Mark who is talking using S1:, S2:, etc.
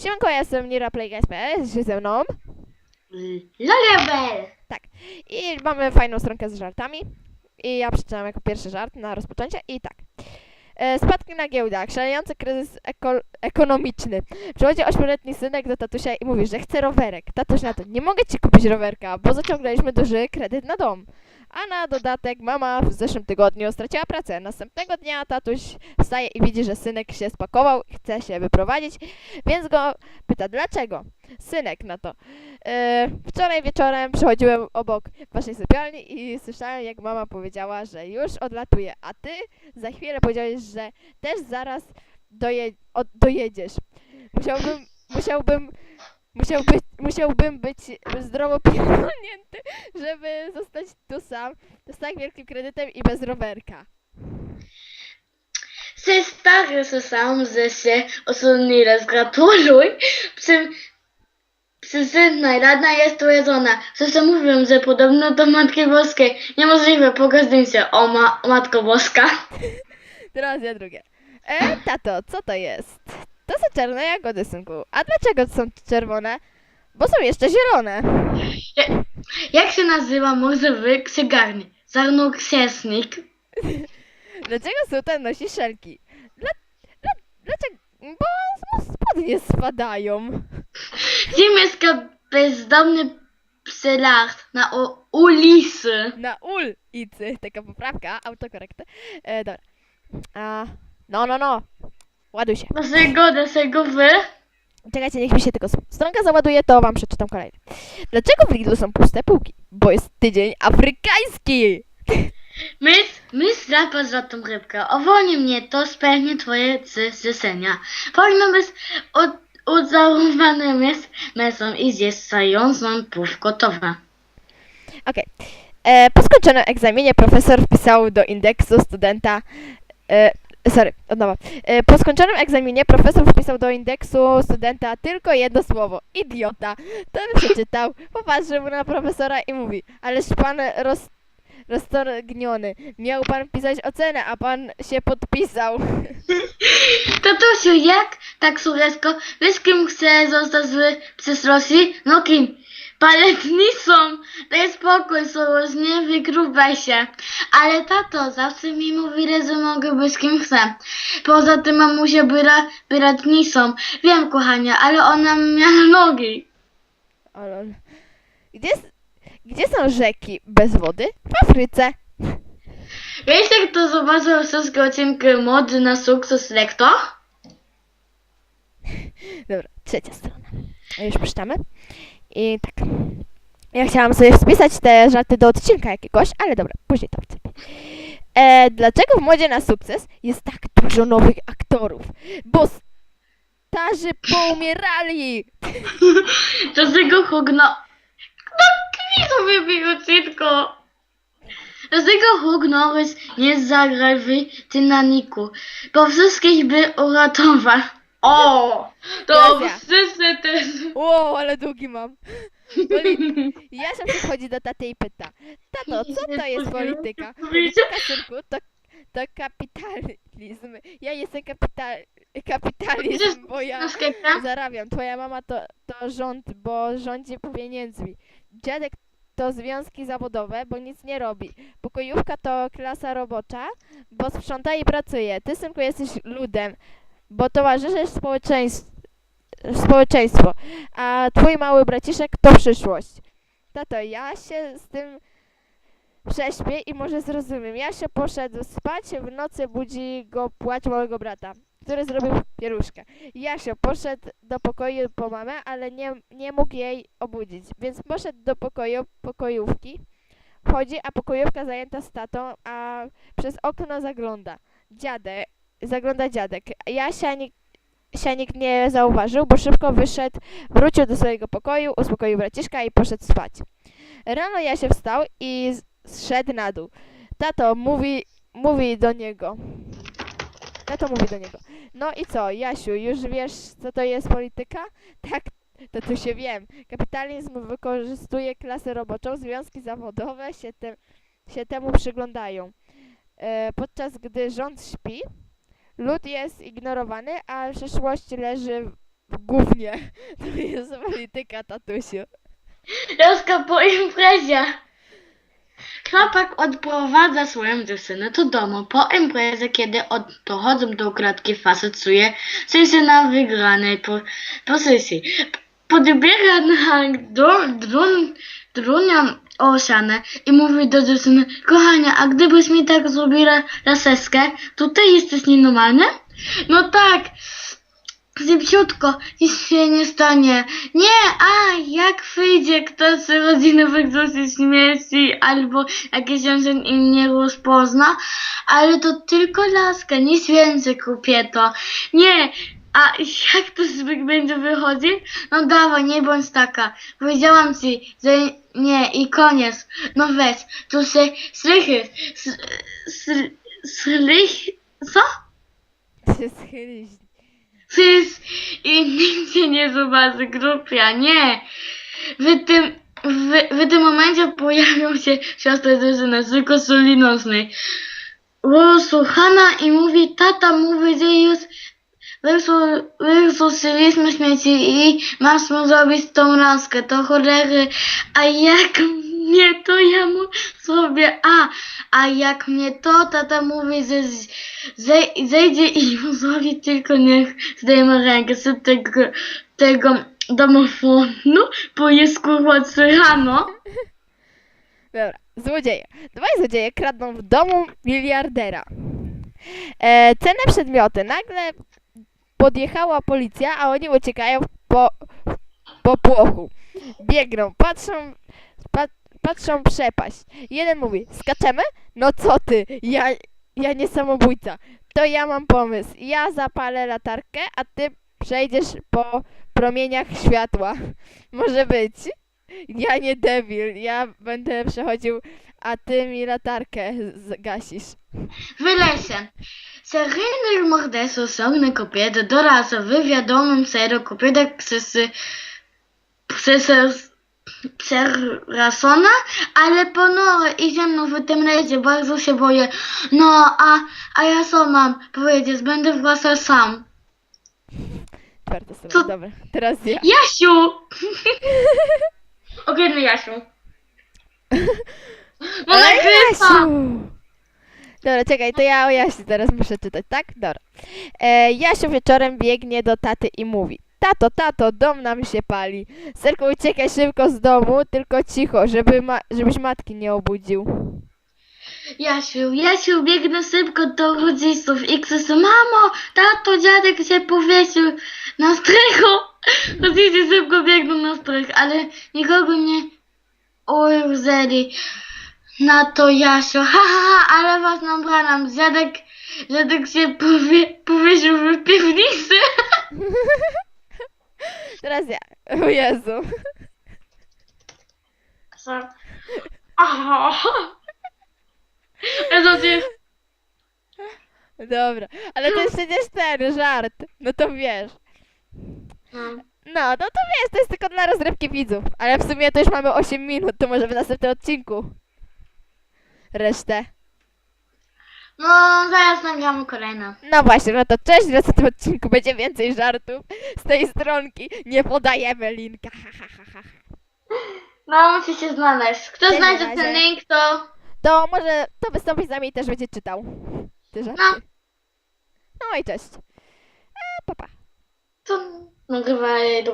S1: Siemanko, ja jestem Nira Playguys.pl, jest ze mną
S2: Lolebel!
S1: i mamy fajną stronkę z żartami. I ja przeczytam jako pierwszy żart na rozpoczęcie i tak. E, Spadki na giełdach, szalejący kryzys eko ekonomiczny. Przychodzi ośmioletni synek do tatusia i mówi, że chce rowerek. Tatuś na to, nie mogę ci kupić rowerka, bo zaciągnęliśmy duży kredyt na dom. A na dodatek mama w zeszłym tygodniu straciła pracę. Następnego dnia tatuś wstaje i widzi, że synek się spakował i chce się wyprowadzić, więc go pyta, dlaczego? Synek na to. E, wczoraj wieczorem przechodziłem obok waszej sypialni i słyszałem, jak mama powiedziała, że już odlatuje, a ty za chwilę powiedziałeś, że też zaraz doje, od, dojedziesz. Musiałbym, musiałbym, Musiał być, musiałbym być zdrowo pierdolnięty, żeby zostać tu sam, z tak wielkim kredytem i bez rowerka.
S2: Se stary se sam ze się osobny raz gratuluj, przy, Przyzynna, radna jest tu jedzona. Wszyscy mówią, że podobno do Matki Boskiej. Niemożliwe, pogodzę się. O, ma, Matko Boska.
S1: Teraz ja drugie. E, tato, co to jest? To są czarne jagody, synku. A dlaczego są czerwone? Bo są jeszcze zielone.
S2: Ja- Jak się nazywa morzowy księgarni? Zarnoksiężnik.
S1: Dlaczego sultan nosi szelki? Dla, dla, dlaczego? Bo mu spodnie spadają.
S2: Gdzie mieszka bezdomny psylard na u- ulicy?
S1: Na ulicy. Taka poprawka, autokorekt. E, dobra. A, no, no, no. Ładuj się.
S2: Dlaczego, dlaczego wy?
S1: Czekajcie, niech mi się tylko stronka załaduje, to wam przeczytam kolejny. Dlaczego w Lidlu są puste półki? Bo jest tydzień afrykański.
S2: Myśl, myśl raport za tą rybkę. Uwolnij mnie, to spełni twoje zlecenia. Powinno być od, odzarowanym jest mesą i zjedzającą pół gotowe.
S1: Okej. E, Po skończonym egzaminie profesor wpisał do indeksu studenta. E, sorry, od nowa. E, po skończonym egzaminie profesor wpisał do indeksu studenta tylko jedno słowo. Idiota. Ten przeczytał, popatrzył na profesora i mówi, ależ pan roz, roztargniony. Miał pan pisać ocenę, a pan się podpisał.
S2: Tatusiu, jak tak suresko? Wiesz kim chce zostać zły przez Rosji? No kim? Paletnicą! Daj spokój, Soros, nie wygrubaj się. Ale tato, zawsze mi mówi, że mogę być kim chcę. Poza tym mamusia była piratnicą. Wiem, kochania, ale ona miała nogi.
S1: Gdzie, gdzie są rzeki bez wody? W Afryce.
S2: Wiesz, jak to zobaczył wszystkie odcinki mody na sukces lektor?
S1: Dobra, trzecia strona. A Już przeczytamy. I tak. Ja chciałam sobie wpisać te żarty do odcinka jakiegoś, ale dobra, później to wcepię. E, dlaczego w modzie na sukces jest tak dużo nowych aktorów? Bo starzy poumierali!
S2: Dlaczego Hugh no... No, kwitu wybił odcinko. Dlaczego Hugh Norris nie zagrał w Titanicu? Bo wszystkich by uratował. O! To
S1: Racja.
S2: wszyscy też...
S1: Wow, ale długi mam. Poli- Jasia przychodzi do taty i pyta, tato, co to jest polityka? Polityka, synku, to, to kapitalizm. Ja jestem kapital, kapitalizm, bo ja zarabiam. Twoja mama to, to rząd, bo rządzi pieniędzmi. Dziadek to związki zawodowe, bo nic nie robi. Pokojówka to klasa robocza, bo sprząta i pracuje. Ty, synku, jesteś ludem, bo towarzyszysz społeczeństw, społeczeństwo. A twój mały braciszek to przyszłość. Tato, ja się z tym prześpię i może zrozumiem. Ja się poszedł spać, w nocy budzi go płacz małego brata, który zrobił pieruszkę. Jasio poszedł do pokoju po mamę, ale nie, nie mógł jej obudzić, więc poszedł do pokoju pokojówki. Wchodzi, a pokojówka zajęta statą, a przez okno zagląda. Dziadek, zagląda dziadek. Jasia nikt, się nikt nie zauważył, bo szybko wyszedł, wrócił do swojego pokoju, uspokoił braciszka i poszedł spać. Rano Jasio wstał i zszedł na dół. Tato mówi, mówi do niego. Tato mówi do niego. No i co, Jasiu, już wiesz, co to jest polityka? Tak, to tu się wiem. Kapitalizm wykorzystuje klasę roboczą, związki zawodowe się, te, się temu przyglądają. E, podczas gdy rząd śpi, lud jest ignorowany, a przyszłość leży w gównie. To jest polityka, tatusiu.
S2: Laska po imprezie. Chłopak odprowadza swoją dziewczynę do domu po imprezie, kiedy od, dochodzą do kratki facetuje się na wygranej po, pozycji. Podbiega na drun, drunią osianę i mówi do dziewczyny, kochania, a gdybyś mi tak zrobiła laseskę, to ty jesteś nienormalny? No tak, Szybciutko, nic się nie stanie. Nie, a jak wyjdzie ktoś z rodziny wygrzeci śmierci albo jakiś on im nie rozpozna, ale to tylko laska, nic więcej kopieto. Nie, a jak to zbyt będzie wychodził? No dawaj, nie bądź taka. Powiedziałam ci, że nie i koniec. No weź, tu się slychy, slich, co?
S1: Się schylić.
S2: Sys i nikt cię nie zobaczy, grupia, nie. W tym, w, w tym momencie pojawią się siostry drużyny z kosuli nocnej. Rozsłuchana i mówi, tata mówi, że już wysuszyliśmy śmieci i masz mu zrobić tą laskę, to cholery, a jak mnie to ja mu zrobię, a, a jak mnie to, tata mówi, że zejdzie i mu zrobi, tylko niech zdejmę rękę z tego, tego domofonu, bo jest kurwa rano.
S1: Dobra, złodzieje. Dwaj złodzieje kradną w domu miliardera. E, cenne przedmioty. Nagle podjechała policja, a oni uciekają po, po płochu. Biegną, patrzą, pa, patrzą przepaść. Jeden mówi, skaczemy? No co ty, ja, ja nie samobójca. To ja mam pomysł. Ja zapalę latarkę, a ty przejdziesz po promieniach światła. Może być. Ja nie debil, ja będę przechodził, a ty mi latarkę zgasisz.
S2: W lesie. Seryjny morderstwo ciągnie kobietę do razu wywiadomym celu kobieta przez przez przerasona, ale ponora i ze mną w tym lesie bardzo się boję. No, a, a ja co mam powiedzieć? Będę wracał sam.
S1: Czwarta strona,
S2: Co?
S1: dobra. Teraz ja.
S2: Jasiu! No Jasiu. Nagrywa!
S1: Jasiu! Dobra, czekaj, to ja o Jasiu teraz muszę czytać, tak? Dobra. E, Jasiu wieczorem biegnie do taty i mówi Tato, tato, dom nam się pali. Serku, uciekaj szybko z domu, tylko cicho, żeby ma żebyś matki nie obudził.
S2: Jasiu, Jasiu, biegnę szybko do rodziców i krzyczę, mamo, tato, dziadek się powiesił na strychu. Rodzice szybko biegną na strych, ale nikogo nie ujrzeli. Na to Jasiu, ha, ha, ha, ale was nabrałam, dziadek, dziadek się powie, powiesił w piwnicy.
S1: Teraz ja. O Jezu.
S2: Co? Aha. Ja to cię...
S1: Dobra, ale to jest przecież ten żart. No to wiesz.
S2: No.
S1: No, no to wiesz, to jest tylko dla rozrywki widzów. Ale w sumie to już mamy 8 minut, to może w następnym odcinku. Resztę.
S2: no, zaraz nagramy kolejną.
S1: No właśnie, no to cześć, w następnym odcinku będzie więcej żartów z tej stronki. Nie podajemy linka. Ha, ha, ha, ha.
S2: No, musi się znaleźć. Kto
S1: Cześć,
S2: znajdzie
S1: na
S2: ten
S1: razie.
S2: link, to...
S1: To może to wystąpi z nami i też będzie czytał. Te żarty.
S2: No.
S1: No i cześć. E, pa, pa.
S2: To nagrywaj